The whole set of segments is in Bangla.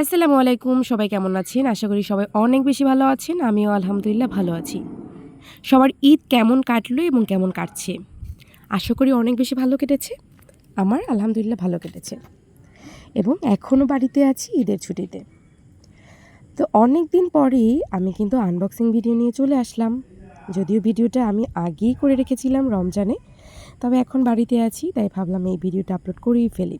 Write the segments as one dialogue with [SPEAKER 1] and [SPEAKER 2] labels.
[SPEAKER 1] আসসালামু আলাইকুম, সবাই কেমন আছেন? আশা করি সবাই অনেক বেশি ভালো আছেন, আমিও আলহামদুলিল্লাহ ভালো আছি। সবার ঈদ কেমন কাটলো এবং কেমন কাটছে? আশা করি অনেক বেশি ভালো কেটেছে, আমার আলহামদুলিল্লাহ ভালো কেটেছে। এবং এখনও বাড়িতে আছি ঈদের ছুটিতে। তো অনেক দিন পরেই আমি কিন্তু আনবক্সিং ভিডিও নিয়ে চলে আসলাম। যদিও ভিডিওটা আমি আগেই করে রেখেছিলাম রমজানে, তবে এখন বাড়িতে আছি, তাই ভাবলাম এই ভিডিওটা আপলোড করেই ফেলি।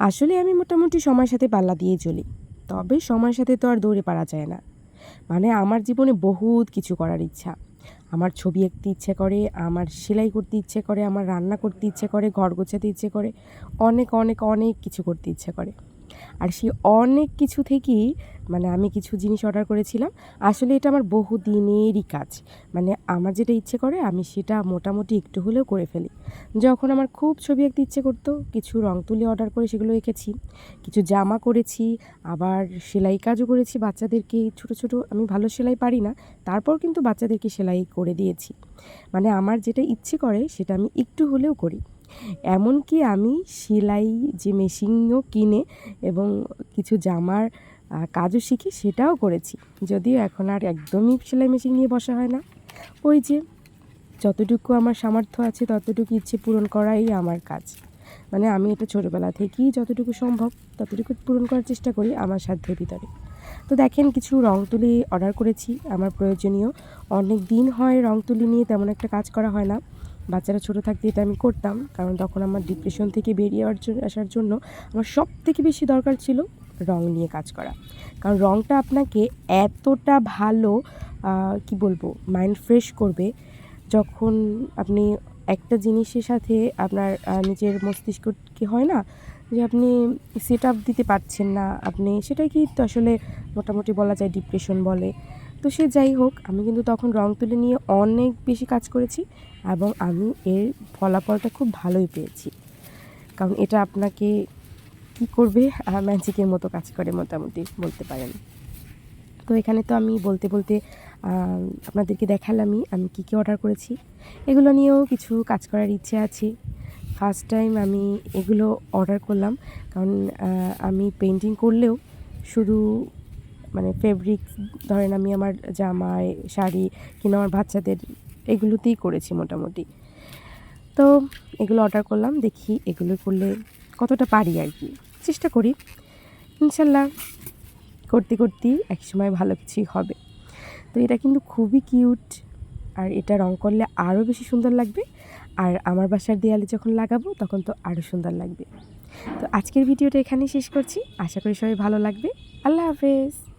[SPEAKER 1] আসলে আমি মোটামুটি সময়ের সাথে পাল্লা দিয়ে চলি। তবে সময়ের সাথে তো আর দৌড়ে পারা যায় না। মানে আমার জীবনে বহুত কিছু করার ইচ্ছা। আমার ছবি আঁকতে ইচ্ছে করে, আমার সেলাই করতে ইচ্ছে করে, আমার রান্না করতে ইচ্ছে করে, ঘর গোছাতে ইচ্ছে করে, অনেক অনেক অনেক কিছু করতে ইচ্ছে করে। আর সেই অনেক কিছু থেকেই মানে আমি কিছু জিনিস অর্ডার করেছিলাম। আসলে এটা আমার বহু দিনেরই কাজ। মানে আমার যেটা ইচ্ছে করে, আমি সেটা মোটামুটি একটু হলেও করে ফেলি। যখন আমার খুব ছবি আঁকতে ইচ্ছে করতো, কিছু রং তুলি অর্ডার করে সেগুলো এঁকেছি, কিছু জামা করেছি, আবার সেলাই কাজও করেছি বাচ্চাদেরকে। ছোট ছোট আমি ভালো সেলাই পারি না, তারপর কিন্তু বাচ্চাদেরকে সেলাই করে দিয়েছি। মানে আমার যেটা ইচ্ছে করে, সেটা আমি একটু হলেও করি। এমনকি আমি সেলাই যে মেশিনও কিনে এবং কিছু জামার কাজও শিখি সেটাও করেছি। যদিও এখন আর একদমই সেলাই মেশিন নিয়ে বসা হয় না। ওই যে যতটুকু আমার সামর্থ্য আছে ততটুকু ইচ্ছে পূরণ করাই আমার কাজ। মানে আমি এটা ছোটোবেলা থেকেই যতটুকু সম্ভব ততটুকু পূরণ করার চেষ্টা করি আমার সাধ্যের ভিতরে। তো দেখেন কিছু রং তুলি অর্ডার করেছি। আমার প্রয়োজনীয় অনেক দিন হয় রং তুলি নিয়ে তেমন একটা কাজ করা হয় না। বাচ্চারা ছোটো থাকতে এটা আমি করতাম, কারণ তখন আমার ডিপ্রেশন থেকে বেরিয়ে আসার জন্য- আমার সব থেকে বেশি দরকার ছিল রং নিয়ে কাজ করা। কারণ রংটা আপনাকে এতটা ভালো কি বলব মাইন্ড ফ্রেশ করবে যখন আপনি একটা জিনিসের সাথে আপনার নিজের মস্তিষ্ক কি হয় না, যে আপনি সেট আপ দিতে পারছেন না, আপনি সেটাই কি তো আসলে মোটামুটি বলা যায় ডিপ্রেশন বলে। তো সে যাই হোক, আমি কিন্তু তখন রং তুলি নিয়ে অনেক বেশি কাজ করেছি এবং আমি এর ফলাফলটা খুব ভালোই পেয়েছি। কারণ এটা আপনাকে কি করবে? ম্যাজিকের মতো কাজ করে মোটামুটি বলতে পারেন। তো এখানে তো আমি বলতে বলতে আপনাদেরকে দেখালামই আমি কী কী অর্ডার করেছি। এগুলো নিয়েও কিছু কাজ করার ইচ্ছে আছে। ফার্স্ট টাইম আমি এগুলো অর্ডার করলাম। কারণ আমি পেন্টিং করলেও শুধু মানে ফেব্রিক ধরেন আমি আমার জামায় শাড়ি কিংবা আমার বাচ্চাদের এগুলোতেই করেছি মোটামুটি। তো এগুলো অর্ডার করলাম, দেখি এগুলো করলে কতটা পারি আর কি। চেষ্টা করি। ইনশাল্লাহ করতে করতেই একসময় ভালো কিছুই হবে। তো এটা কিন্তু খুবই কিউট আর এটা রং করলে আরও বেশি সুন্দর লাগবে। আর আমার বাসার দেয়ালে যখন লাগাবো তখন তো আরও সুন্দর লাগবে। তো আজকের ভিডিওটা এখানেই শেষ করছি। আশা করি সবাই ভালো লাগবে। আল্লাহ হাফেজ।